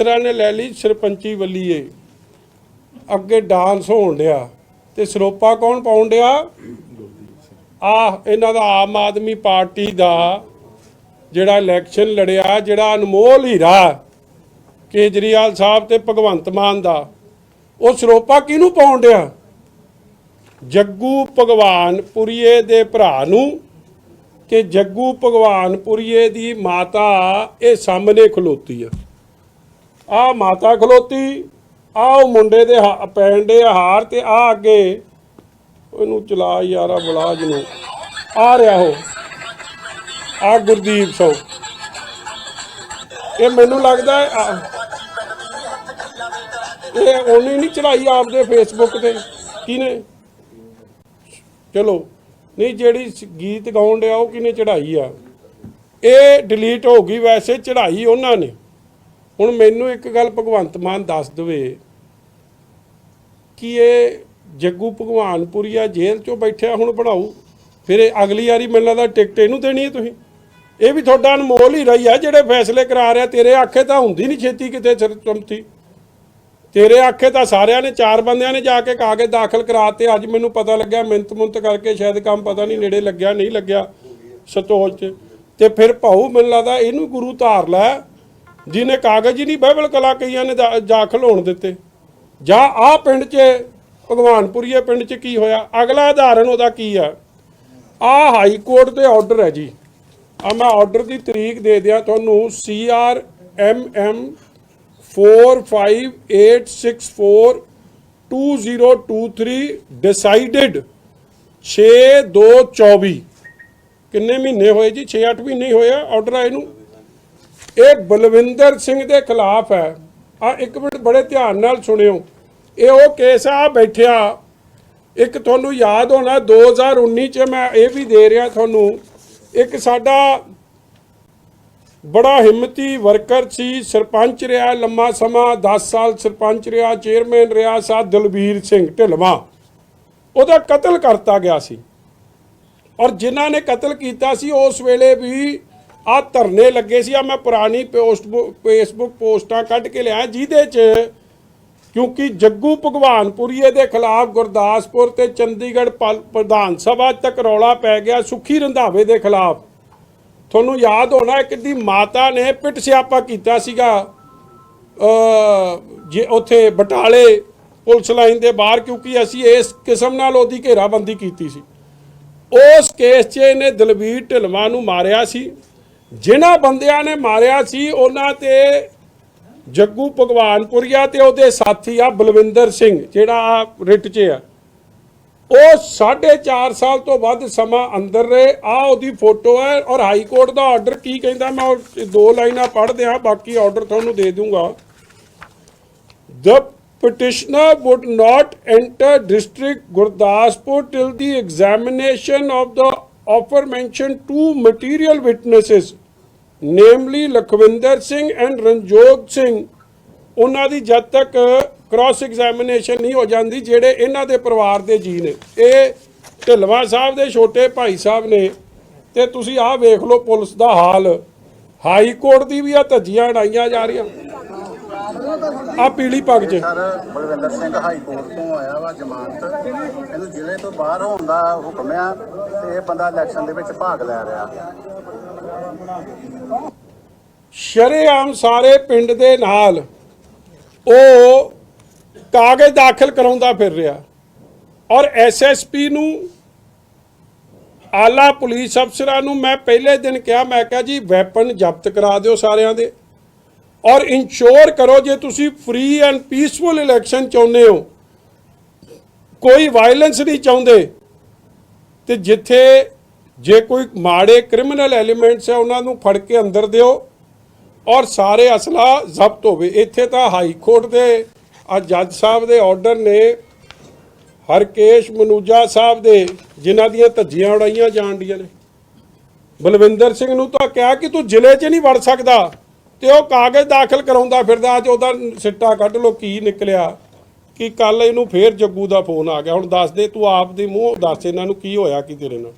ਅਫਸਰਾਂ ਨੇ ਲੈ ਲਈ ਸਰਪੰਚੀ ਵੱਲੀਏ। ਅੱਗੇ ਡਾਂਸ ਹੋਣ ਡਿਆ ਤੇ ਸਰੋਪਾ ਕੌਣ ਪਾਉਣ ਡਿਆ? ਆ ਇਹਨਾਂ ਦਾ ਆਮ ਆਦਮੀ ਪਾਰਟੀ ਦਾ ਜਿਹੜਾ ਇਲੈਕਸ਼ਨ ਲੜਿਆ, ਜਿਹੜਾ ਅਨਮੋਲ ਹੀਰਾ ਕੇਜਰੀਵਾਲ ਸਾਹਿਬ ਤੇ ਭਗਵੰਤ ਮਾਨ ਦਾ, ਉਹ ਸਰੋਪਾ ਕਿਹਨੂੰ ਪਾਉਣ ਡਿਆ? ਜੱਗੂ ਭਗਵਾਨ ਪੁਰੀਏ ਦੇ ਭਰਾ ਨੂੰ ਤੇ ਜੱਗੂ ਭਗਵਾਨ ਪੁਰੀਏ ਦੀ ਮਾਤਾ ਇਹ ਸਾਹਮਣੇ ਖਲੋਤੀ ਆ। ਆ ਮਾਤਾ ਖਲੋਤੀ ਆ ਉਹ ਮੁੰਡੇ ਦੇ ਹਾ- ਪੈਣ ਦੇ ਹਾਰ ਤੇ ਆ ਅੱਗੇ। ਉਹਨੂੰ ਚਲਾ ਯਾਰਾ ਬਲਾਜ ਨੂੰ। ਆ ਰਿਹਾ ਉਹ। ਆ ਗੁਰਦੀਪ ਸਿੰਘ। ਇਹ ਮੈਨੂੰ ਲੱਗਦਾ ਇਹ ਉਹਨੇ ਨਹੀਂ ਚੜਾਈ ਆਪਦੇ ਫੇਸਬੁੱਕ ਤੇ। ਕਿਹਨੇ? ਚਲੋ। ਨਹੀਂ, ਜਿਹੜੀ ਗੀਤ ਗਾਉਣ ਡਿਆ ਉਹ ਕਿਹਨੇ ਚੜਾਈ ਆ? ਇਹ ਡਿਲੀਟ ਹੋ ਗਈ ਵੈਸੇ, ਚੜਾਈ ਉਹਨਾਂ ਨੇ। ਹੁਣ ਮੈਨੂੰ ਇੱਕ ਗੱਲ ਭਗਵੰਤ ਮਾਨ ਦੱਸ ਦਵੇ ਕਿ ਇਹ ਜੱਗੂ ਭਗਵਾਨਪੁਰੀਆ ਜੇਲ੍ਹ ਚੋਂ ਬੈਠਿਆ ਹੁਣ ਬਣਾਊ ਫਿਰ ਇਹ ਅਗਲੀ ਵਾਰੀ ਮੈਨੂੰ ਲੱਗਦਾ ਟਿਕਟ ਇਹਨੂੰ ਦੇਣੀ ਹੈ ਤੁਸੀਂ। ਇਹ ਵੀ ਤੁਹਾਡਾ ਅਨਮੋਲ ਹੀ ਰਹੀ ਆ, ਜਿਹੜੇ ਫੈਸਲੇ ਕਰਾ ਰਿਹਾ, ਤੇਰੇ ਆਖੇ ਤਾਂ ਹੁੰਦੀ ਨਹੀਂ ਛੇਤੀ ਕਿਤੇ ਸਰਚਮਤੀ ਤੇਰੇ ਆਖੇ ਤਾਂ ਸਾਰਿਆਂ ਨੇ, ਚਾਰ ਬੰਦਿਆਂ ਨੇ ਜਾ ਕੇ ਕਾਗਜ਼ ਦਾਖਲ ਕਰਾਤੇ, ਅੱਜ ਮੈਨੂੰ ਪਤਾ ਲੱਗਿਆ ਮਿੰਤ ਮੁੰਤ ਕਰਕੇ ਸ਼ਾਇਦ ਕੰਮ ਪਤਾ ਨਹੀਂ ਨੇੜੇ ਲੱਗਿਆ, ਨਹੀਂ ਲੱਗਿਆ ਸਤੋਜ ਚ। ਤੇ ਫਿਰ ਭਾਊ ਮੈਨੂੰ ਲੱਗਦਾ ਇਹਨੂੰ ਗੁਰੂ ਧਾਰ ਲੈ ਜਿਹਨੇ ਕਾਗਜ਼ ਹੀ ਨਹੀਂ ਬਾਈਬਲ ਕਲਾ ਕਈਆਂ ਨੇ ਦਾ- ਦਾਖਲ ਹੋਣ ਦਿੱਤੇ। ਜਾਂ ਆ ਪਿੰਡ 'ਚ, ਭਗਵਾਨਪੁਰੀਏ ਪਿੰਡ 'ਚ ਕੀ ਹੋਇਆ? ਅਗਲਾ ਉਦਾਹਰਨ ਉਹਦਾ ਕੀ ਆ? ਆ ਹਾਈ ਕੋਰਟ ਦੇ ਆਰਡਰ ਹੈ ਜੀ। ਆ ਮੈਂ ਆਰਡਰ ਦੀ ਤਰੀਕ ਦੇ ਦਿਆਂ ਤੁਹਾਨੂੰ C R M M 4586422023 decided 6224 ਕਿੰਨੇ ਮਹੀਨੇ ਹੋਏ ਜੀ? 6-8 ਮਹੀਨੇ ਹੀ ਹੋਇਆ ਆਰਡਰ ਆਏ ਨੂੰ? ਇਹ ਬਲਵਿੰਦਰ ਸਿੰਘ ਦੇ ਖਿਲਾਫ ਹੈ। ਆ ਇੱਕ ਮਿੰਟ ਬੜੇ ਧਿਆਨ ਨਾਲ ਸੁਣਿਓ। ਇਹ ਉਹ ਕੇਸ ਆ, ਬੈਠਿਆ। ਇੱਕ ਤੁਹਾਨੂੰ ਯਾਦ ਹੋਣਾ 2019 ਚ ਮੈਂ ਇਹ ਵੀ ਦੇ ਰਿਹਾ ਤੁਹਾਨੂੰ। ਇੱਕ ਸਾਡਾ ਬੜਾ ਹਿੰਮਤੀ ਵਰਕਰ ਸੀ, ਸਰਪੰਚ ਰਿਹਾ, ਲੰਮਾ ਸਮਾਂ 10 ਸਾਲ ਸਰਪੰਚ ਰਿਹਾ, ਚੇਅਰਮੈਨ ਰਿਹਾ, ਸਾ ਦਲਬੀਰ ਸਿੰਘ ਢਿਲਵਾ। ਉਹਦਾ ਕਤਲ ਕਰਤਾ ਗਿਆ ਸੀ। ਔਰ ਜਿਨ੍ਹਾਂ ਨੇ ਕਤਲ ਕੀਤਾ ਸੀ, ਉਸ ਵੇਲੇ ਵੀ ਆ ਧਰਨੇ ਲੱਗੇ ਸੀ, ਆ ਮੈਂ ਪੁਰਾਣੀ ਪੋਸਟ ਫੇਸਬੁੱਕ ਪੋਸਟਾਂ ਕੱਢ ਕੇ ਲਿਆ ਜਿਹਦੇ 'ਚ ਕਿਉਂਕਿ ਜੱਗੂ ਭਗਵਾਨਪੁਰੀਏ ਦੇ ਖਿਲਾਫ ਗੁਰਦਾਸਪੁਰ ਤੇ ਚੰਡੀਗੜ੍ਹ ਪਲ- ਪ੍ਰਧਾਨ ਸਭਾ ਤੱਕ ਰੌਲਾ ਪੈ ਗਿਆ ਸੁਖੀ ਰੰਧਾਵੇ ਦੇ ਖਿਲਾਫ। ਤੁਹਾਨੂੰ ਯਾਦ ਹੋਣਾ ਇੱਕ ਮਾਤਾ ਨੇ ਪਿੱਟ ਸਿਆਪਾ ਕੀਤਾ ਸੀਗਾ ਜੇ ਉੱਥੇ ਬਟਾਲੇ ਪੁਲਿਸ ਲਾਈਨ ਦੇ ਬਾਹਰ ਕਿਉਂਕਿ ਅਸੀਂ ਇਸ ਕਿਸਮ ਨਾਲ ਉਹਦੀ ਘੇਰਾਬੰਦੀ ਕੀਤੀ ਸੀ। ਉਸ ਕੇਸ 'ਚ ਇਹਨੇ ਦਲਬੀਰ ਢਿਲਵਾਂ ਨੂੰ ਮਾਰਿਆ ਸੀ। ਜਿਨ੍ਹਾਂ ਬੰਦਿਆਂ ਨੇ ਮਾਰਿਆ ਸੀ, ਉਹਨਾਂ ਤੇ ਜੱਗੂ ਭਗਵਾਨਪੁਰੀਆ ਤੇ ਉਹਦੇ ਸਾਥੀ ਆ ਬਲਵਿੰਦਰ ਸਿੰਘ, ਜਿਹੜਾ ਆ ਰਿਟ 'ਚ ਆ। ਉਹ 4.5 ਸਾਲ ਤੋਂ ਵੱਧ ਸਮਾਂ ਅੰਦਰ ਰਹੇ। ਆ ਉਹਦੀ ਫੋਟੋ ਹੈ ਔਰ ਹਾਈ ਕੋਰਟ ਦਾ ਆਰਡਰ ਕੀ ਕਹਿੰਦਾ, ਮੈਂ ਉਹ ਦੋ ਲਾਈਨਾਂ ਪੜ੍ਹ ਦਿਆਂ, ਬਾਕੀ ਆਰਡਰ ਤੁਹਾਨੂੰ ਦੇ ਦੂੰਗਾ। The petitioner would not enter district Gurdaspur till the examination of the aforementioned two material witnesses, namely Lakhwinder Singh and Ranjog Singh ਉਹਨਾਂ ਦੀ ਜਦ ਤੱਕ ਕ੍ਰਾਸ ਐਗਜ਼ਾਮੀਨੇਸ਼ਨ ਨਹੀਂ ਹੋ ਜਾਂਦੀ ਜਿਹੜੇ ਇਹਨਾਂ ਦੇ ਪਰਿਵਾਰ ਦੇ ਜੀ ਨੇ। ਇਹ ਢਿਲਵਾ ਸਾਹਿਬ ਦੇ ਛੋਟੇ ਭਾਈ ਸਾਹਿਬ ਨੇ ਤੇ ਤੁਸੀਂ ਆਹ ਵੇਖ ਲਓ ਪੁਲਿਸ ਦਾ ਹਾਲ। ਹਾਈ ਕੋਰਟ ਦੀ ਵੀ ਆ ਧੱਜੀਆਂ ਉਡਾਈਆਂ ਜਾ ਰਹੀਆਂ। ਆ ਪੀਲੀ ਪੱਗ 'ਚ। Sir Balwinder Singh high court ਤੋਂ ਆਇਆ ਵਾ ਜ਼ਮਾਨਤ। ਇਹਨੂੰ ਜ਼ਿਲ੍ਹੇ ਤੋਂ ਬਾਹਰ ਹੋਣ ਦਾ ਹੁਕਮ ਆ ਤੇ ਇਹ ਬੰਦਾ ਇਲੈਕਸ਼ਨ ਦੇ ਵਿੱਚ ਭਾਗ ਲੈ ਰਿਹਾ। ਸ਼ਰੇਆਮ ਸਾਰੇ ਪਿੰਡ ਦੇ ਨਾਲ ਉਹ ਕਾਗਜ਼ ਦਾਖਲ ਕਰਾਉਂਦਾ ਫਿਰ ਰਿਹਾ। ਔਰ ਐਸਐਸਪੀ ਨੂੰ ਆਲਾ ਪੁਲਿਸ ਅਫਸਰਾਂ ਨੂੰ ਮੈਂ ਪਹਿਲੇ ਦਿਨ ਕਿਹਾ ਮੈਂ ਕਿਹਾ ਜੀ ਵੈਪਨ ਜ਼ਬਤ ਕਰਾ ਦਿਓ ਸਾਰਿਆਂ ਦੇ। ਔਰ ਇਨਸ਼ੋਰ ਕਰੋ ਜੇ ਤੁਸੀਂ ਫ੍ਰੀ ਐਂਡ ਪੀਸਫੁਲ ਇਲੈਕਸ਼ਨ ਚਾਹੁੰਦੇ ਹੋ। ਕੋਈ ਵਾਇਲੈਂਸ ਨਹੀਂ ਚਾਹੁੰਦੇ। ਤੇ ਜਿੱਥੇ ਜੇ ਕੋਈ ਮਾੜੇ ਕ੍ਰਿਮੀਨਲ ਐਲੀਮੈਂਟਸ ਹੈ, ਉਹਨਾਂ ਨੂੰ ਫੜ ਕੇ ਅੰਦਰ ਦਿਓ ਔਰ ਸਾਰੇ ਅਸਲਾ ਜ਼ਬਤ ਹੋਵੇ। ਇੱਥੇ ਤਾਂ ਹਾਈ ਕੋਰਟ ਦੇ, ਆ ਜੱਜ ਸਾਹਿਬ ਦੇ ਆਰਡਰ ਨੇ, ਹਰਕੇਸ਼ ਮਨੂਜਾ ਸਾਹਿਬ ਦੇ, ਜਿਨ੍ਹਾਂ ਦੀਆਂ ਧੱਜੀਆਂ ਉਡਾਈਆਂ ਜਾਣ ਡੀਆਂ ਨੇ। ਬਲਵਿੰਦਰ ਸਿੰਘ ਨੂੰ ਤਾਂ ਕਿਹਾ ਕਿ ਤੂੰ ਜ਼ਿਲ੍ਹੇ 'ਚ ਨਹੀਂ ਵੜ ਸਕਦਾ। ਤੇ ਉਹ ਕਾਗਜ਼ ਦਾਖਲ ਕਰਾਉਂਦਾ ਫਿਰਦਾ ਅੱਜ ਉਹਦਾ ਸਿੱਟਾ ਕੱਢ ਲੋ ਕੀ ਨਿਕਲਿਆ? ਕਿ ਕੱਲ ਇਹਨੂੰ ਫੇਰ ਜੱਗੂ ਦਾ ਫੋਨ ਆ ਗਿਆ। ਹੁਣ ਦੱਸ ਦੇ, ਤੂੰ ਆਪ ਦੇ ਮੂੰਹ ਦੱਸ ਇਹਨਾਂ ਨੂੰ ਕੀ ਹੋਇਆ, ਕੀ ਤੇਰੇ ਨਾਲ?